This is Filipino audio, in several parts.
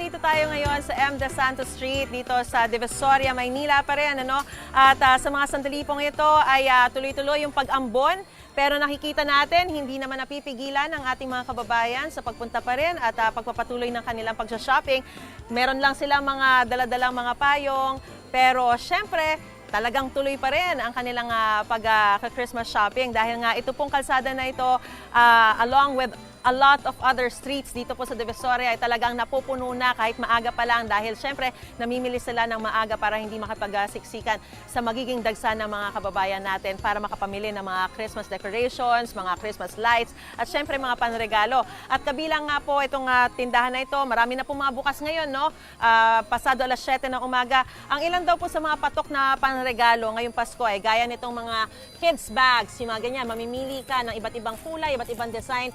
nandito tayo ngayon sa M. De Santos Street dito sa Divisoria, Maynila pa rin. Ano? At ah, sa mga sandali pong ito ay ah, tuloy-tuloy yung pag-ambon. Pero nakikita natin, hindi naman napipigilan ng ating mga kababayan sa pagpunta pa rin at ah, pagpapatuloy ng kanilang pagsha-shopping. Meron lang silang mga daladalang mga payong. Pero syempre, talagang tuloy pa rin ang kanilang ah, pag-Christmas shopping dahil nga ito pong kalsada na ito ah, along with a lot of other streets dito po sa Divisoria ay talagang napupuno na kahit maaga pa lang dahil syempre namimili sila ng maaga para hindi makapagsiksikan sa magiging dagsa ng mga kababayan natin para makapamili ng mga Christmas decorations, mga Christmas lights at syempre mga panregalo. At kabilang nga po itong ah, tindahan na ito, marami na po mga bukas ngayon, no? Ah, pasado alas 7 ng umaga. Ang ilan daw po sa mga patok na panregalo ngayong Pasko ay gaya nitong mga kids bags, yung mga ganyan, mamimili ka ng iba't ibang kulay, iba't ibang design,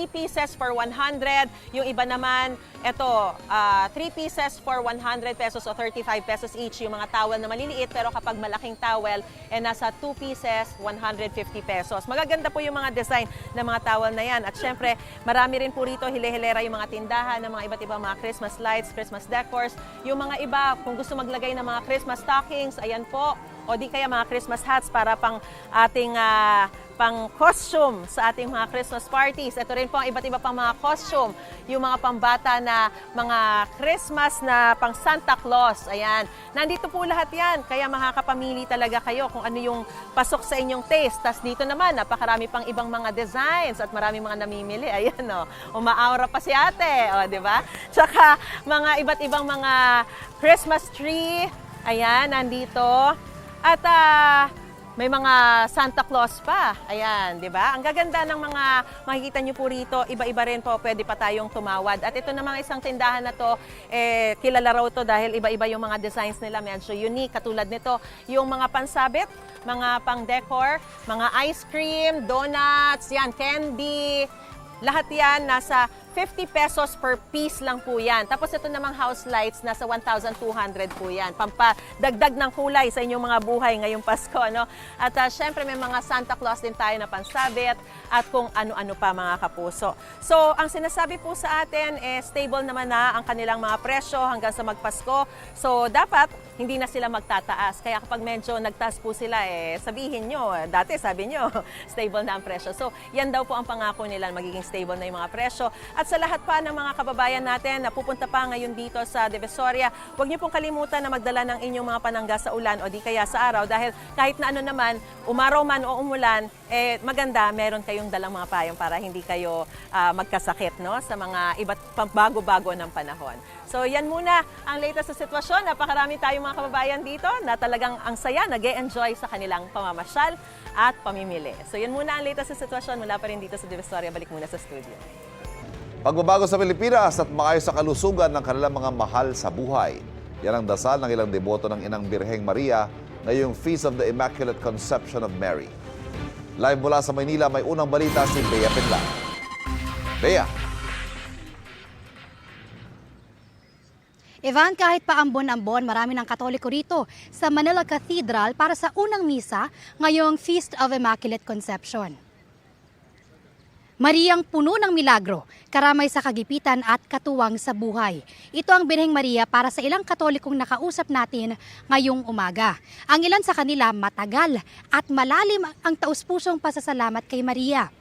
3 pieces for 100. Yung iba naman, ito, 3 pieces for 100 pesos o 35 pesos each. Yung mga towel na maliliit, pero kapag malaking towel, eh nasa 2 pieces, 150 pesos. Magaganda po yung mga design ng mga towel na yan. At syempre, marami rin po rito hile-hilera yung mga tindahan ng mga iba't ibang mga Christmas lights, Christmas decors. Yung mga iba, kung gusto maglagay ng mga Christmas stockings, ayan po. O di kaya mga Christmas hats para pang ating ah, pang costume sa ating mga Christmas parties. Ito rin po ang iba't iba pang mga costume, yung mga pambata na mga Christmas na pang Santa Claus. Ayan. Nandito po lahat yan. Kaya makakapamili talaga kayo kung ano yung pasok sa inyong taste. Tapos dito naman, napakarami pang ibang mga designs at marami mga namimili. Ayan o. Umaaura pa si ate. O, di ba? Tsaka mga iba't ibang mga Christmas tree. Ayan, nandito. At ah, may mga Santa Claus pa. Ayan, di ba? Ang gaganda ng mga makikita nyo po rito, iba-iba rin po, pwede pa tayong tumawad. At ito namang isang tindahan na to, eh, kilala raw to dahil iba-iba yung mga designs nila, medyo unique. Katulad nito, yung mga pansabit, mga pang-decor, mga ice cream, donuts, yan, candy, lahat yan nasa 50 pesos per piece lang po yan. Tapos ito namang house lights, nasa 1,200 po yan. Pampadagdag ng kulay sa inyong mga buhay ngayong Pasko. No? At ah, syempre may mga Santa Claus din tayo na pansabit at kung ano-ano pa mga kapuso. So ang sinasabi po sa atin, eh, stable naman na ang kanilang mga presyo hanggang sa magpasko. So dapat hindi na sila magtataas. Kaya kapag medyo nagtaas po sila, eh, sabihin nyo, dati sabi nyo, stable na ang presyo. So yan daw po ang pangako nila, magiging stable na yung mga presyo. At sa lahat pa ng mga kababayan natin na pupunta pa ngayon dito sa Divisoria, huwag niyo pong kalimutan na magdala ng inyong mga panangga sa ulan o di kaya sa araw dahil kahit na ano naman, umaraw man o umulan, eh, maganda meron kayong dalang mga payong para hindi kayo ah, magkasakit no, sa mga iba't bago-bago ng panahon. So yan muna ang latest sa sitwasyon. Napakarami tayong mga kababayan dito na talagang ang saya, nag enjoy sa kanilang pamamasyal at pamimili. So yan muna ang latest sa sitwasyon mula pa rin dito sa Divisoria. Balik muna sa studio. Pagbabago sa Pilipinas at maayos sa kalusugan ng kanilang mga mahal sa buhay. Yan ang dasal ng ilang deboto ng Inang Birheng Maria ngayong Feast of the Immaculate Conception of Mary. Live mula sa Maynila, may unang balita si Bea Pinla. Bea. Ivan, kahit pa ambon-ambon, marami ng katoliko rito sa Manila Cathedral para sa unang misa ngayong Feast of Immaculate Conception. Mariyang puno ng milagro, karamay sa kagipitan at katuwang sa buhay. Ito ang Birheng Maria para sa ilang katolikong nakausap natin ngayong umaga. Ang ilan sa kanila matagal at malalim ang taus-pusong pasasalamat kay Maria.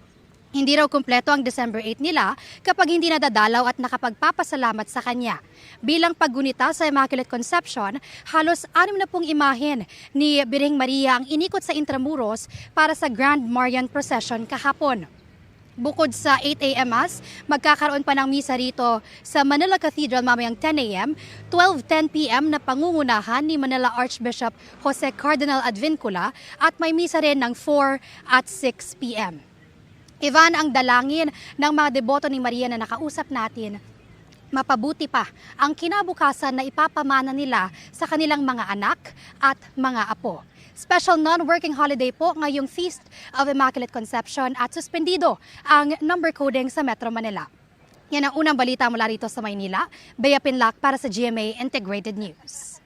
Hindi raw kumpleto ang December 8 nila kapag hindi nadadalaw at nakapagpapasalamat sa kanya. Bilang paggunita sa Immaculate Conception, halos anim na pong imahen ni Birheng Maria ang inikot sa Intramuros para sa Grand Marian Procession kahapon. Bukod sa 8 a.m. Mass, magkakaroon pa ng misa rito sa Manila Cathedral mamayang 10 a.m., 12.10 p.m. na pangungunahan ni Manila Archbishop Jose Cardinal Advincula at may misa rin ng 4 at 6 p.m. Ivan, ang dalangin ng mga deboto ni Maria na nakausap natin, mapabuti pa ang kinabukasan na ipapamana nila sa kanilang mga anak at mga apo. Special non-working holiday po ngayong Feast of Immaculate Conception at suspendido ang number coding sa Metro Manila. Yan ang unang balita mula rito sa Maynila. Bea Pinlac para sa GMA Integrated News.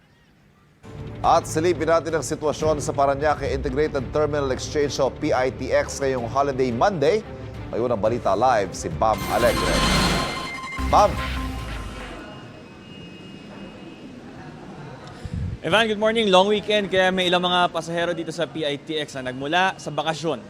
At silipin natin ang sitwasyon sa Paranaque Integrated Terminal Exchange o PITX ngayong Holiday Monday. May unang balita live si Bam Alegre. Bam! Evan, good morning. Long weekend kaya may ilang mga pasahero dito sa PITX na nagmula sa bakasyon.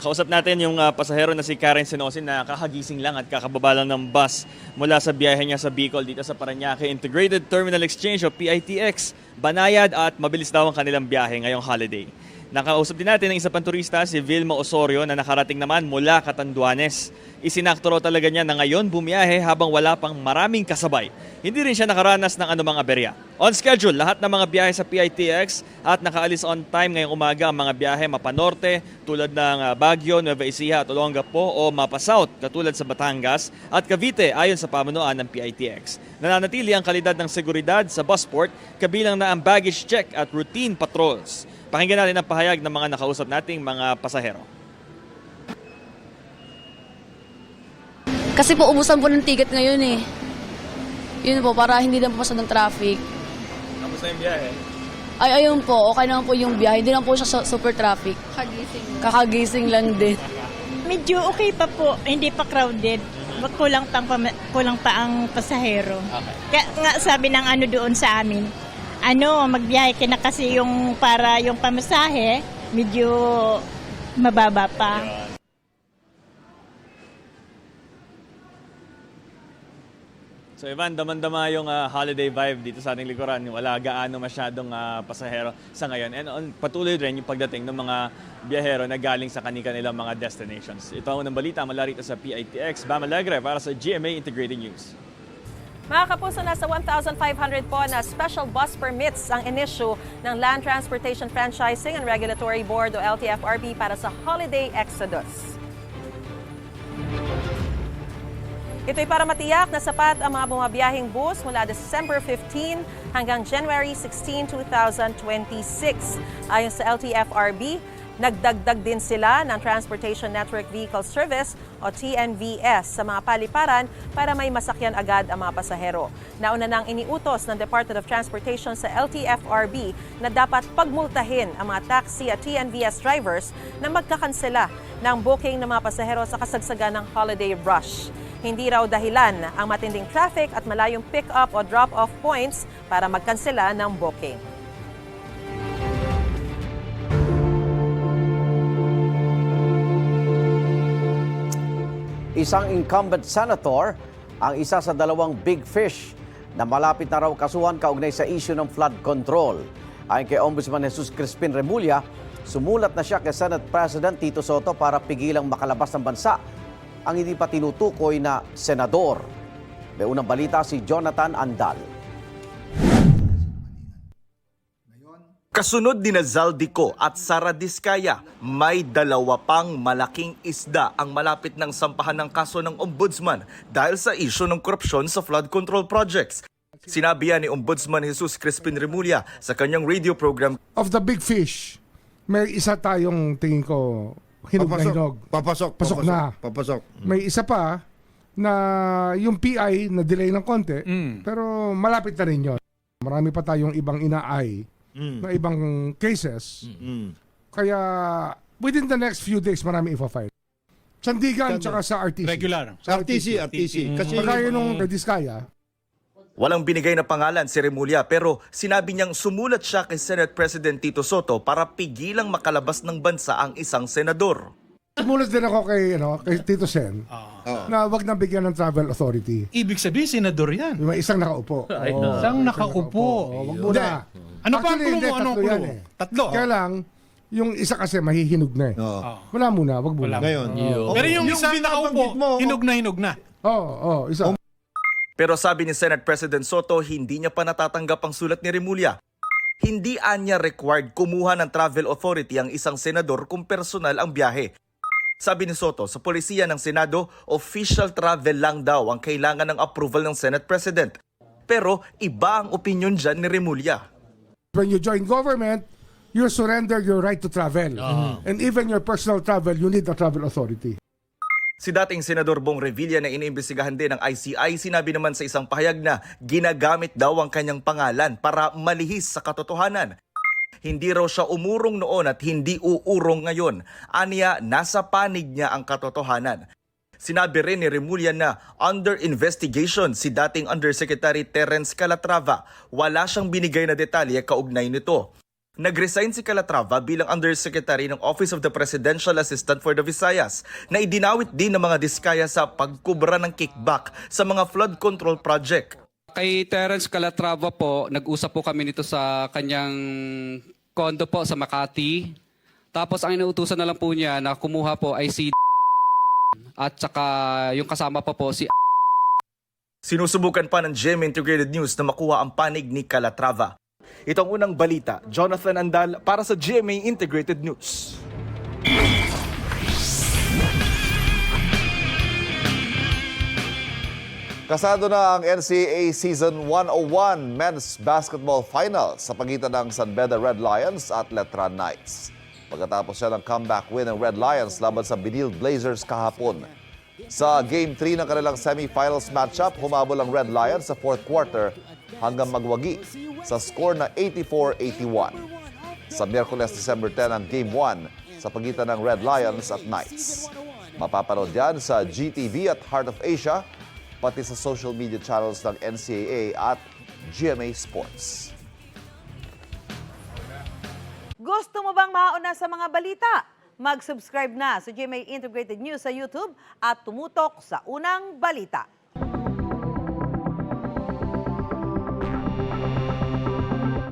Nakausap natin yung ah, pasahero na si Karen Senosin na kakagising lang at kakababa lang ng bus mula sa biyahe niya sa Bicol dito sa Paranaque Integrated Terminal Exchange o PITX. Banayad at mabilis daw ang kanilang biyahe ngayong holiday. Nakausap din natin ang isa pang turista, si Vilma Osorio, na nakarating naman mula Catanduanes. Isinakto raw talaga niya na ngayon bumiyahe habang wala pang maraming kasabay. Hindi rin siya nakaranas ng anumang aberya. On schedule, lahat ng mga biyahe sa PITX at nakaalis on time ngayong umaga ang mga biyahe mapanorte tulad ng ah, Baguio, Nueva Ecija at Olongapo o Mapa South katulad sa Batangas at Cavite ayon sa pamunuan ng PITX. Nananatili ang kalidad ng seguridad sa busport kabilang na ang baggage check at routine patrols. Pakinggan natin ang pahayag ng mga nakausap nating mga pasahero. Kasi po, ubusan po ng ticket ngayon eh. Yun po, para hindi na po masyadong traffic. Kamusta yung biyahe? Ay, ayun po, okay naman po yung biyahe. Hindi naman po siya su- super traffic. Kakagising. Kakagising lang din. Medyo okay pa po, hindi pa crowded. Kulang pa, ang- kulang pa ang pasahero. Kaya nga sabi ng ano doon sa amin, ano, magbiyahe ka na kasi yung para yung pamasahe, medyo mababa pa. So Ivan, damang-dama yung ah, holiday vibe dito sa ating likuran. Wala gaano masyadong ah, pasahero sa ngayon. And on, patuloy rin yung pagdating ng mga biyahero na galing sa kanilang mga destinations. Ito ang unang balita mula rito sa PITX. Bam Alegre para sa GMA Integrated News. Mga kapuso, nasa 1,500 po na special bus permits ang inisyu ng Land Transportation Franchising and Regulatory Board o LTFRB para sa holiday exodus. Ito'y para matiyak na sapat ang mga bumabiyahing bus mula December 15 hanggang January 16, 2026. Ayon sa LTFRB, nagdagdag din sila ng Transportation Network Vehicle Service o TNVS sa mga paliparan para may masakyan agad ang mga pasahero. Nauna nang iniutos ng Department of Transportation sa LTFRB na dapat pagmultahin ang mga taxi at TNVS drivers na magkakansela ng booking ng mga pasahero sa kasagsagan ng holiday rush. Hindi raw dahilan ang matinding traffic at malayong pick-up o drop-off points para magkansela ng booking. Isang incumbent senator ang isa sa dalawang big fish na malapit na raw kasuhan kaugnay sa issue ng flood control. Ayon kay Ombudsman Jesus Crispin Remulla, sumulat na siya kay Senate President Tito Soto para pigilang makalabas ng bansa ang hindi pa tinutukoy na senador. May unang balita si Jonathan Andal. Kasunod ni Zaldico at Sara Diskaya, may dalawa pang malaking isda ang malapit ng sampahan ng kaso ng ombudsman dahil sa isyo ng korupsyon sa flood control projects. Sinabi yan ni Ombudsman Jesus Crispin Remulla sa kanyang radio program of the big fish, may isa tayong tingin ko hinog na hinog. Papasok. Pasok na. Papasok. May isa pa na yung PI na delay ng konti, pero malapit na rin yun. Marami pa tayong ibang inaay na ibang cases. Kaya within the next few days, marami ipa-file. Sandigan tsaka sa RTC. Regular. Sa RTC, RTC. Kasi Kagaya nung kay Diskaya, Walang binigay na pangalan si Remulla pero sinabi niyang sumulat siya kay Senate President Tito Soto para pigilang makalabas ng bansa ang isang senador. sumulat din ako kay, ano, kay Tito Sen na wag na bigyan ng travel authority. Ibig sabihin, senador yan. May isang nakaupo. Oo. Isang nakaupo. Oo, wag muna. Ano pa ang clue mo? Ano ang tatlo clue yan mo? eh. Tatlo. Kaya lang, yung isa kasi mahihinog na eh. Oo. Wala muna, wag muna. Ngayon. Pero yung, Yung isang binabanggit nakaupo, mo, hinog na hinog na. Oo, oh, isa. Pero sabi ni Senate President Soto, hindi niya pa natatanggap ang sulat ni Remulla. Hindi anya required kumuha ng travel authority ang isang senador kung personal ang biyahe. Sabi ni Soto, sa polisiya ng Senado, official travel lang daw ang kailangan ng approval ng Senate President. Pero iba ang opinion dyan ni Remulla. When you join government, you surrender your right to travel. And even your personal travel, you need a travel authority. Si dating Senador Bong Revilla na iniimbestigahan din ng ICI, sinabi naman sa isang pahayag na ginagamit daw ang kanyang pangalan para malihis sa katotohanan. Hindi raw siya umurong noon at hindi uurong ngayon. Aniya, nasa panig niya ang katotohanan. Sinabi rin ni Remulla na under investigation si dating Undersecretary Terence Calatrava. Wala siyang binigay na detalye kaugnay nito. Nag-resign si Calatrava bilang Undersecretary ng Office of the Presidential Assistant for the Visayas na idinawit din ng mga diskaya sa pagkubra ng kickback sa mga flood control project. Kay Terence Calatrava po, nag-usap po kami nito sa kanyang kondo po sa Makati. Tapos ang inuutusan na lang po niya na kumuha po ay si at saka yung kasama pa po si Sinusubukan pa ng GMA Integrated News na makuha ang panig ni Calatrava. Ito ang unang balita, Jonathan Andal para sa GMA Integrated News. Kasado na ang NCAA Season 101 Men's Basketball Final sa pagitan ng San Beda Red Lions at Letran Knights. Pagkatapos siya ng comeback win ng Red Lions laban sa Benil Blazers kahapon. Sa Game 3 ng kanilang semifinals matchup, humabol ang Red Lions sa fourth quarter hanggang magwagi sa score na 84-81. Sa Miyerkules, December 10 ang Game 1 sa pagitan ng Red Lions at Knights. Mapapanood yan sa GTV at Heart of Asia, pati sa social media channels ng NCAA at GMA Sports. Gusto mo bang mauna sa mga balita? Mag-subscribe na sa GMA Integrated News sa YouTube at tumutok sa unang balita.